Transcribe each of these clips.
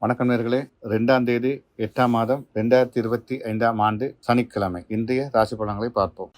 வணக்கம் நேர்களே. ரெண்டாம் தேதி எட்டாம் மாதம் ரெண்டாயிரத்தி இருபத்தி ஐந்தாம் ஆண்டு சனிக்கிழமை. இன்றைய ராசி பலன்களை பார்ப்போம்.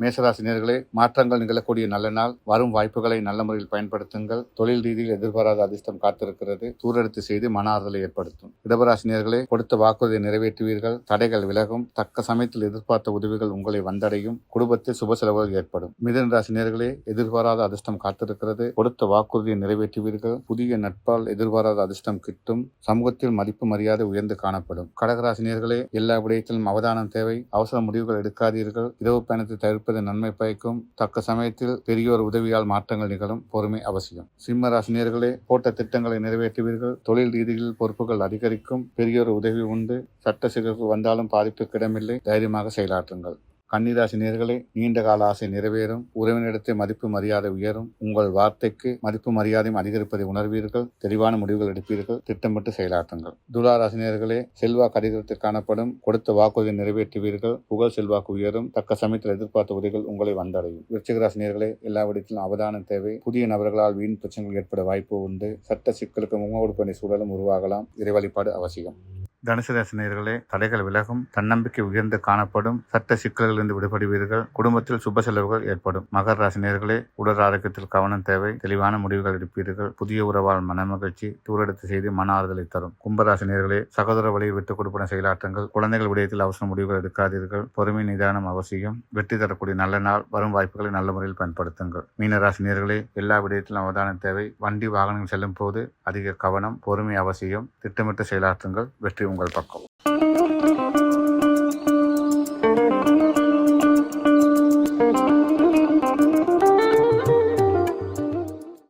மேசராசினியர்களே மாற்றங்கள் நிகழக்கூடிய நல்ல நாள். வரும் வாய்ப்புகளை நல்ல முறையில் பயன்படுத்துங்கள். தொழில் ரீதியில் எதிர்பாராத அதிர்ஷ்டம் காத்திருக்கிறது. தூரெடுத்து செய்து மன ஆறுதலை ஏற்படுத்தும். இடபராசினியர்களே கொடுத்த வாக்குறுதியை நிறைவேற்றுவீர்கள். தடைகள் விலகும். தக்க சமயத்தில் எதிர்பார்த்த உதவிகள் உங்களை வந்தடையும். குடும்பத்தில் சுப செலவுகள் ஏற்படும். மிதன ராசினியர்களே எதிர்பாராத அதிர்ஷ்டம் காத்திருக்கிறது. கொடுத்த வாக்குறுதியை நிறைவேற்றுவீர்கள். புதிய நட்பால் எதிர்பாராத அதிர்ஷ்டம் கிட்டும். சமூகத்தில் மதிப்பு மரியாதை உயர்ந்து காணப்படும். கடகராசினியர்களே எல்லா விடயத்திலும் அவதானம் தேவை. அவசர முடிவுகள் எடுக்காதீர்கள். இரவு பயணத்தை தவிர்ப்பது நன்மை பயக்கும். தக்க சமயத்தில் பெரியோர் உதவியால் மாற்றங்கள் நிகழும். பொறுமை அவசியம். சிம்ம ராசினியர்களே போட்ட திட்டங்களை நிறைவேற்றுவீர்கள். தொழில் ரீதியில் பொறுப்புகள் அதிகரிக்கும். பெரியோர் உதவி உண்டு. சட்ட சிக்கல்கள் வந்தாலும் பாதிப்புக்கு இடமில்லை. தைரியமாக செயலாற்றுங்கள். கன்னிராசி நேர்களே நீண்ட கால ஆசை நிறைவேறும். உறவினரிடத்தை மதிப்பு மரியாதை உயரும். உங்கள் வார்த்தைக்கு மதிப்பு மரியாதையும் அதிகரிப்பதை உணர்வீர்கள். தெளிவான முடிவுகள் எடுப்பீர்கள். திட்டமிட்டு செயலாற்றுங்கள். துலாராசி நேர்களே செல்வாக்கு அதிகரித்து காணப்படும். கொடுத்த வாக்குறுதியை நிறைவேற்றுவீர்கள். புகழ் செல்வாக்கு உயரும். தக்க சமயத்தில் எதிர்பார்த்த உதவிகள் உங்களை வந்தடையும். விருச்சிகராசி நேர்களே எல்லா விடத்திலும் அவதானம் தேவை. புதிய நபர்களால் வீண் பிரச்சனைகள் ஏற்பட வாய்ப்பு உண்டு. சட்ட சிக்கலுக்கு முகமூடுப்பணி சூழலும் உருவாகலாம். இறை வழிபாடு அவசியம். தனுசு ராசினியர்களே தடைகள் விலகும் தன்னம்பிக்கை உயர்ந்து காணப்படும் சட்ட சிக்கல்களிலிருந்து விடுபடுவீர்கள் குடும்பத்தில் சுப செலவுகள் ஏற்படும். மகர ராசினியர்களே உடல் ஆரோக்கியத்தில் கவனம் தேவை தெளிவான முடிவுகள் எடுப்பீர்கள் புதிய உறவால் மனமகிழ்ச்சி தூரெடுத்து செய்து மன ஆறுதலை தரும். கும்பராசினியர்களே சகோதர வழியை விட்டுக் கொடுப்பன செயலாற்றங்கள் குழந்தைகள் விடயத்தில் அவசர முடிவுகள் எடுக்காதீர்கள் பொறுமை நிதானம் அவசியம் வெற்றி தரக்கூடிய நல்ல நாள் வரும் வாய்ப்புகளை நல்ல முறையில் பயன்படுத்துங்கள். மீனராசினியர்களே எல்லா விடயத்திலும் அவதானம் தேவை வண்டி வாகனங்கள் செல்லும் போது அதிக கவனம் பொறுமை அவசியம் திட்டமிட்டு செயலாற்றுங்கள் வெற்றி உங்கள் பக்கம்